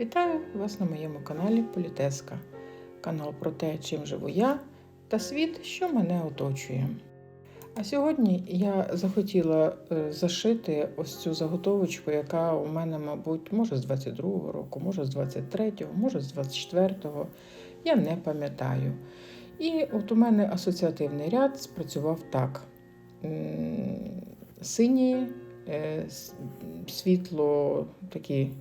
Вітаю вас на моєму каналі Політеска. Канал про те, чим живу я та світ, що мене оточує. А сьогодні я захотіла е, зашити ось цю заготовочку, яка у мене, мабуть, може з 22-го року, може з 23-го, може з 24-го. Я не пам'ятаю. І от у мене асоціативний ряд спрацював так: М, синій, е, світло такий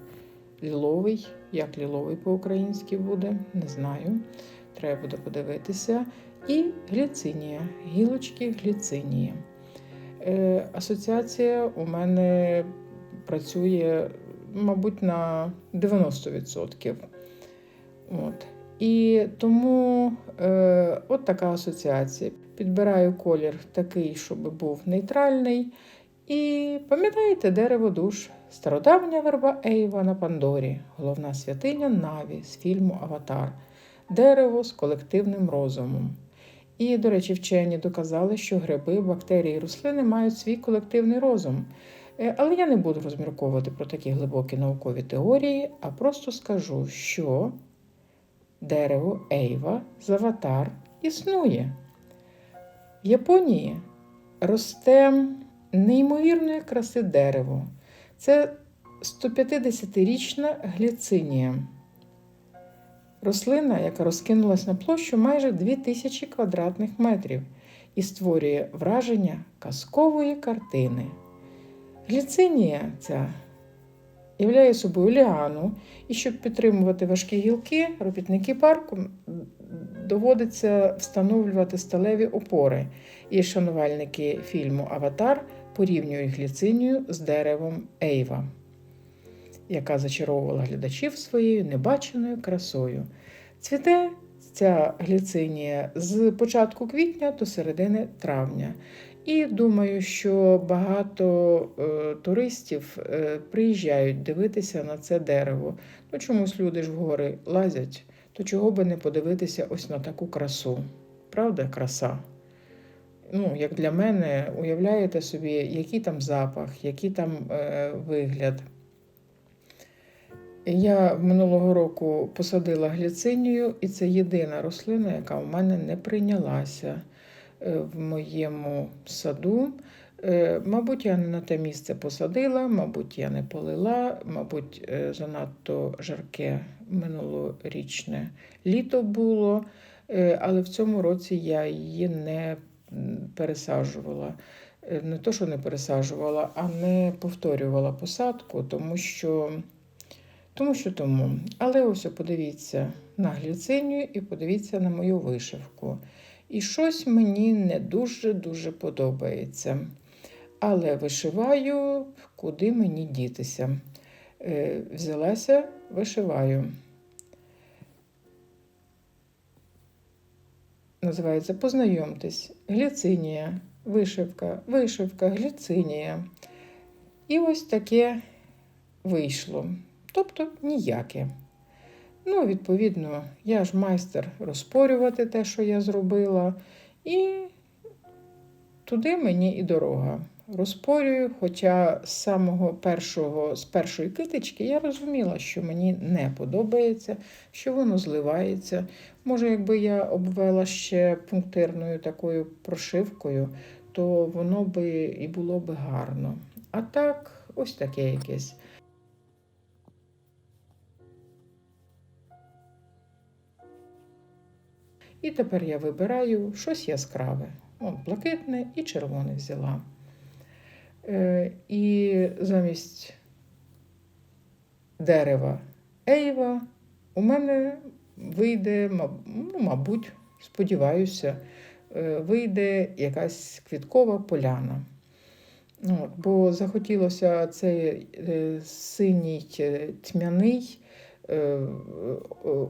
ліловий. Як ліловий по-українськи буде, не знаю. Треба буде подивитися. І гліцинія, гілочки гліцинії. Е, асоціація у мене працює, мабуть, на 90%. От. І тому е, от така асоціація. Підбираю колір такий, щоб був нейтральний. І пам'ятаєте дерево душ, стародавня верба Ейва на Пандорі, головна святиня Наві з фільму Аватар, дерево з колективним розумом. І, до речі, вчені доказали, що гриби, бактерії і рослини мають свій колективний розум. Е, Але я не буду розмірковувати про такі глибокі наукові теорії, а просто скажу, що дерево Ейва з аватар існує. В Японії росте неймовірної краси дерево. Це 150-річна гліцинія. Рослина, яка розкинулась на площу майже 2000 квадратних метрів і створює враження казкової картини. Гліцинія ця являє собою ліану, і щоб підтримувати важкі гілки, робітники парку доводиться встановлювати сталеві опори. І шанувальники фільму Аватар порівнюють гліцинію з деревом Ейва, яка зачаровувала глядачів своєю небаченою красою. Цвіте ця гліцинія з початку квітня до середини травня. І думаю, що багато е, туристів е, приїжджають дивитися на це дерево. Ну, чомусь люди ж в гори лазять, то чого би не подивитися ось на таку красу. Правда, краса? Ну, як для мене, уявляєте собі, який там запах, який там е, вигляд. Я минулого року посадила гліцинію, і це єдина рослина, яка у мене не прийнялася е, в моєму саду. Е, Мабуть, я не на те місце посадила, мабуть, я не полила, мабуть, е, занадто жарке минулорічне літо було, але в цьому році я її не пересаджувала. Е, Не то, що не пересаджувала, а не повторювала посадку, тому що тому що тому. Але ось подивіться на гліцинію і подивіться на мою вишивку. І щось мені не дуже-дуже подобається. Але вишиваю, куди мені дітися. Е, взялася, вишиваю. Називається Познайомтесь. Гліцинія, вишивка, вишивка, гліцинія. І ось таке вийшло. Тобто ніяке. Ну, відповідно, я ж майстер розпорювати те, що я зробила, і туди мені і дорога. Розпорюю, хоча з самого першого, з першої китички я розуміла, що мені не подобається, що воно зливається. Може, якби я обвела ще пунктирною такою прошивкою, то воно би і було би гарно. А так, ось таке якесь. І тепер я вибираю щось яскраве. От, блакитне і червоне взяла. Е, і замість дерева Ейва у мене вийде, ну, мабуть, сподіваюся, е, вийде якась квіткова поляна. От, бо захотілося цей е, синій тьмяний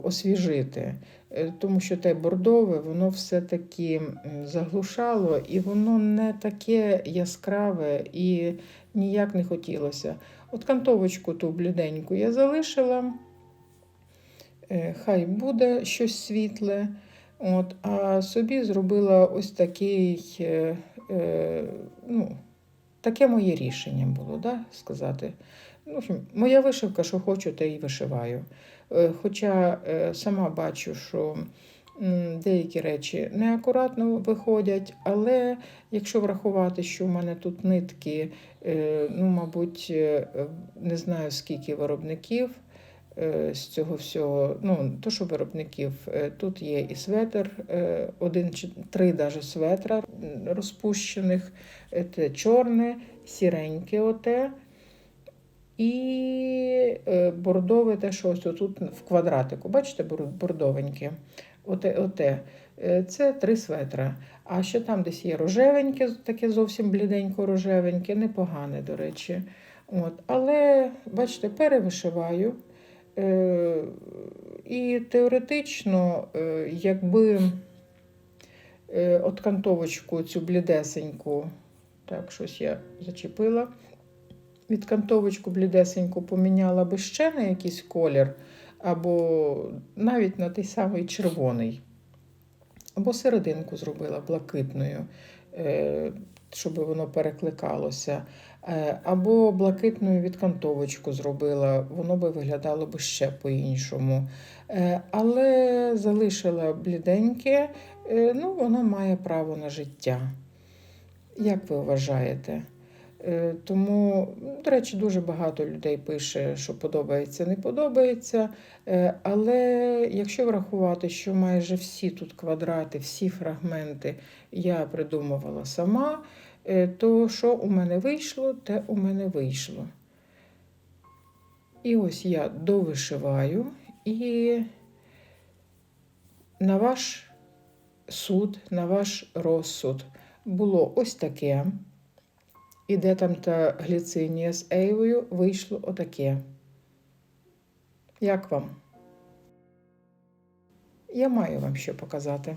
освіжити, Е, тому що те бордове, воно все-таки заглушало, і воно не таке яскраве і ніяк не хотілося. От кантовочку ту бліденьку я залишила, Е, хай буде щось світле. От, а собі зробила ось такий, е, е, ну, таке моє рішення було, да, сказати. Ну, моя вишивка, що хочу, те й вишиваю. Е, Хоча е, сама бачу, що деякі речі неакуратно виходять, але якщо врахувати, що в мене тут нитки, е, ну, мабуть, не знаю скільки виробників з цього всього, ну, то, що виробників, е, тут є і светр, е, один чи три даже светра розпущених, Е, це чорне, сіреньке оте. І е, бордове те, що ось тут в квадратику. Бачите, бордовеньке. Оте, оте. Е, Це три светра. А ще там десь є рожевеньке, таке зовсім бліденько рожевеньке, непогане, до речі. От. Але, бачите, перевишиваю. Е, і теоретично, е, якби е, от кантовочку цю блідесеньку, так, щось я зачепила від кантовочку блідесеньку поміняла би ще на якийсь колір, або навіть на той самий червоний, або серединку зробила блакитною, щоб воно перекликалося. Е, Або блакитною відкантовочку зробила, воно би виглядало б ще по-іншому. Е, Але залишила бліденьке, е, ну, воно має право на життя. Як ви вважаєте? Е, Тому, до речі, дуже багато людей пише, що подобається, не подобається. Е, Але якщо врахувати, що майже всі тут квадрати, всі фрагменти я придумувала сама, е, то що у мене вийшло, те у мене вийшло. І ось я довишиваю, і на ваш суд, на ваш розсуд було ось таке. І де там та гліцинія з Ейвою вийшло отаке. Як вам? Я маю вам що показати.